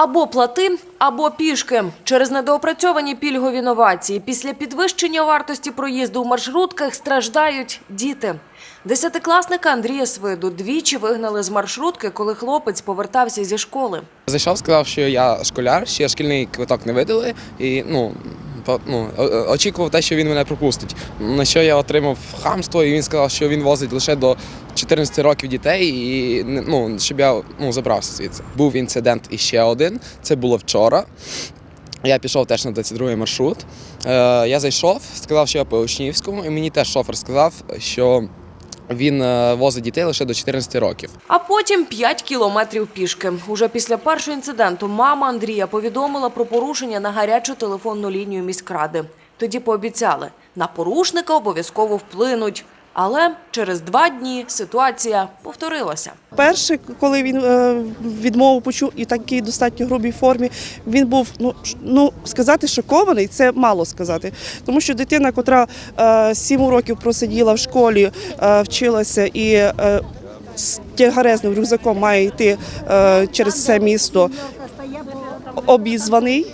Або плати, або пішки. Через недоопрацьовані пільгові новації після підвищення вартості проїзду в маршрутках страждають діти. Десятикласника Андрія Свиду двічі вигнали з маршрутки, коли хлопець повертався зі школи. Зайшов, сказав, що я школяр, ще шкільний квиток не видали, і ну. Ну, очікував те, що він мене пропустить. На що я отримав хамство, і він сказав, що він возить лише до 14 років дітей, і ну, щоб я ну, забрався звідси. Був інцидент іще один. Це було вчора. Я пішов теж на 22 маршрут. Е, я зайшов, сказав, що я по Учнівському, і мені теж шофер сказав, що він е, возить дітей лише до 14 років. А потім 5 кілометрів пішки. Уже після першого інциденту мама Андрія повідомила про порушення на гарячу телефонну лінію міськради. Тоді пообіцяли, на порушника обов'язково вплинуть. Але через два дні ситуація повторилася. Перше, коли він е, відмову почув і в такій достатньо грубій формі, він був ну, ну сказати шокований, це мало сказати. Тому що дитина, котра е, сім років просиділа в школі, е, вчилася і з тягарезним рюкзаком має йти через все місто обізваний.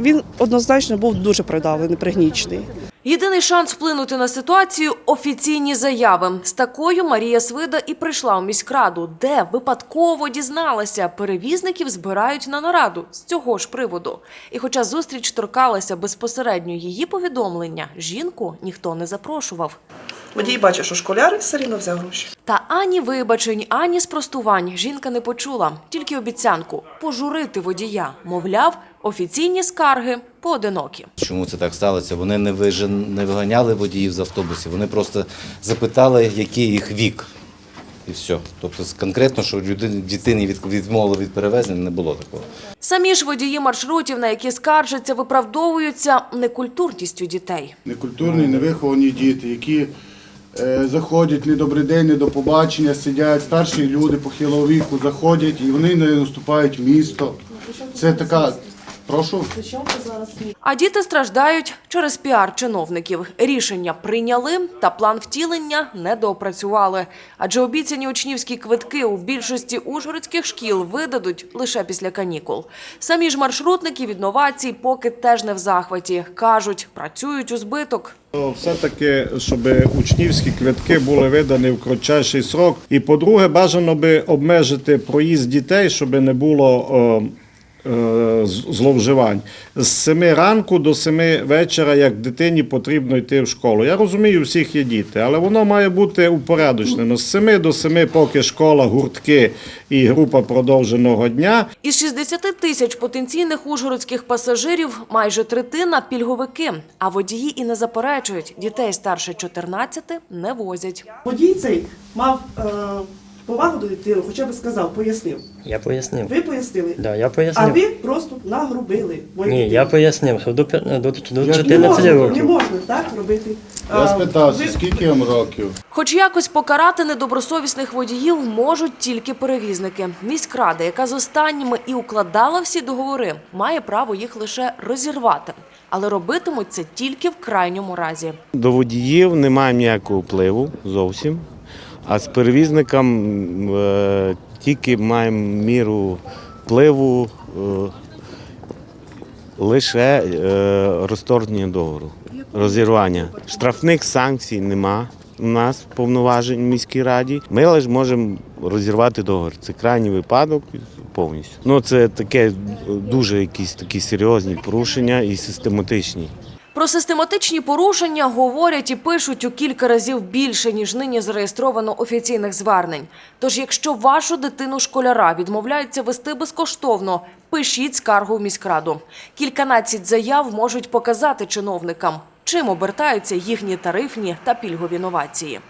Він однозначно був дуже придавлений, пригнічений. Єдиний шанс вплинути на ситуацію – офіційні заяви. З такою Марія Свида і прийшла у міськраду, де випадково дізналася, перевізників збирають на нараду з цього ж приводу. І хоча зустріч торкалася безпосередньо її повідомлення, жінку ніхто не запрошував. Водій бачить, що школяр все рівно взяв гроші. Та ані вибачень, ані спростувань жінка не почула, тільки обіцянку пожурити водія. Мовляв, офіційні скарги поодинокі. Чому це так сталося? Вони не не виганяли водіїв з автобусів, вони просто запитали, який їх вік. І все. Тобто конкретно, що від... відмовили від перевезення, не було такого. Самі ж водії маршрутів, на які скаржаться, виправдовуються некультурністю дітей. Некультурні, невиховані діти, які заходять не добрий день, не до побачення, сидять, старші люди похилого віку заходять і вони не наступають в місто. Це така. Прошу. А діти страждають через піар чиновників. Рішення прийняли, та план втілення не доопрацювали. Адже обіцяні учнівські квитки у більшості ужгородських шкіл видадуть лише після канікул. Самі ж маршрутники від новацій поки теж не в захваті. Кажуть, працюють у збиток. Все-таки, щоб учнівські квитки були видані в кратчайший срок. І по-друге, бажано би обмежити проїзд дітей, щоб не було е, зловживань. З 7 ранку до 7 вечора, як дитині потрібно йти в школу. Я розумію, у всіх є діти, але воно має бути упорядочено. З 7 до 7, поки школа, гуртки і група продовженого дня. Із 60 тисяч потенційних ужгородських пасажирів майже третина – пільговики. А водії і не заперечують, дітей старше 14 не возять. Водій цей мав е, повагу до дитини, хоча б сказав, пояснив. Я пояснив. Ви пояснили, Да, я а пояснив. ви просто нагрубили. мою Ні, дитину. я пояснив, що до, п'ят- до, до не не 14 можна, не можна так робити. Я А, спитався, ви- скільки вам років? Хоч якось покарати недобросовісних водіїв можуть тільки перевізники. Міськрада, яка з останніми і укладала всі договори, має право їх лише розірвати. Але робитимуть це тільки в крайньому разі. До водіїв немає ніякого впливу зовсім. А з перевізником е, тільки маємо міру впливу е, лише е, розторгнення договору, розірвання. Штрафних санкцій нема у нас повноважень в міській раді. Ми лише можемо розірвати договір. Це крайній випадок повністю. Ну це таке дуже якісь такі серйозні порушення і систематичні. Про систематичні порушення говорять і пишуть у кілька разів більше, ніж нині зареєстровано офіційних звернень. Тож, якщо вашу дитину школяра відмовляються вести безкоштовно, пишіть скаргу в міськраду. Кільканадцять заяв можуть показати чиновникам, чим обертаються їхні тарифні та пільгові новації.